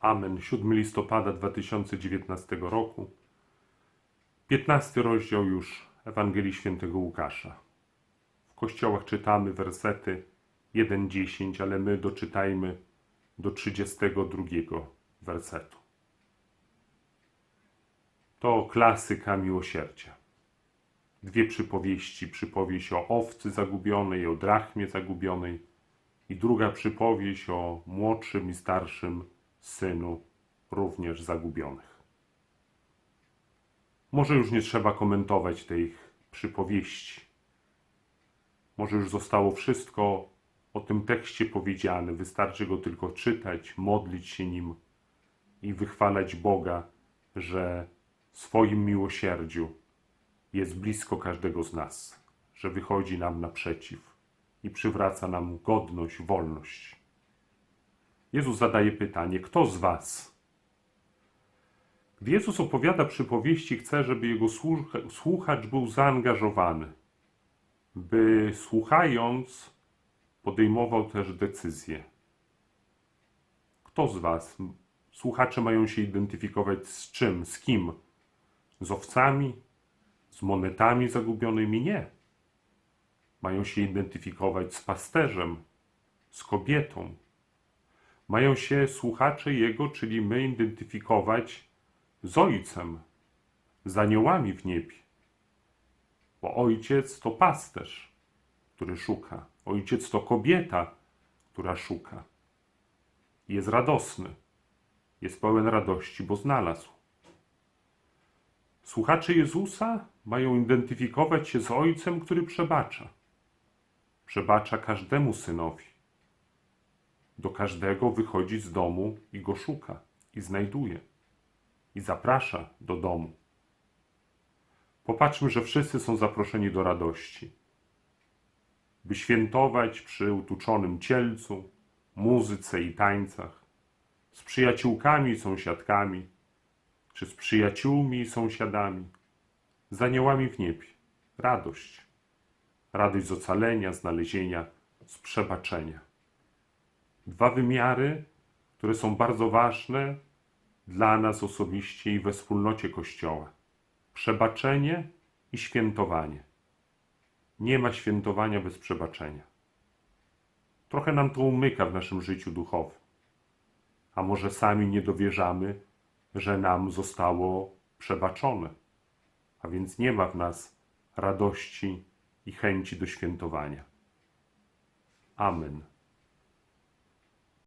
Amen. 7 listopada 2019 roku. 15 rozdział już Ewangelii Świętego Łukasza. W kościołach czytamy wersety 1-10, ale my doczytajmy do 32 wersetu. To klasyka miłosierdzia. Dwie przypowieści. Przypowieść o owcy zagubionej, o drachmie zagubionej i druga przypowieść o młodszym i starszym synu, również zagubionych. Może już nie trzeba komentować tych przypowieści. Może już zostało wszystko o tym tekście powiedziane. Wystarczy go tylko czytać, modlić się nim i wychwalać Boga, że swoim miłosierdziu jest blisko każdego z nas, że wychodzi nam naprzeciw i przywraca nam godność, wolność. Jezus zadaje pytanie: Kto z Was? Gdy Jezus opowiada przypowieści, chce, żeby jego słuch- słuchacz był zaangażowany, by słuchając podejmował też decyzje. Kto z Was? Słuchacze mają się identyfikować z czym, z kim? Z owcami? Z monetami zagubionymi? Nie. Mają się identyfikować z pasterzem, z kobietą. Mają się słuchacze Jego, czyli my, identyfikować z Ojcem, z aniołami w niebie. Bo Ojciec to pasterz, który szuka. Ojciec to kobieta, która szuka. Jest radosny, jest pełen radości, bo znalazł. Słuchacze Jezusa mają identyfikować się z Ojcem, który przebacza. Przebacza każdemu synowi. Do każdego wychodzi z domu i go szuka, i znajduje, i zaprasza do domu. Popatrzmy, że wszyscy są zaproszeni do radości, by świętować przy utuczonym cielcu, muzyce i tańcach, z przyjaciółkami i sąsiadkami, czy z przyjaciółmi i sąsiadami, z aniołami w niebie. Radość. Radość z ocalenia, znalezienia, z przebaczenia. Dwa wymiary, które są bardzo ważne dla nas osobiście i we wspólnocie Kościoła. Przebaczenie i świętowanie. Nie ma świętowania bez przebaczenia. Trochę nam to umyka w naszym życiu duchowym. A może sami nie dowierzamy, że nam zostało przebaczone, a więc nie ma w nas radości i chęci do świętowania. Amen.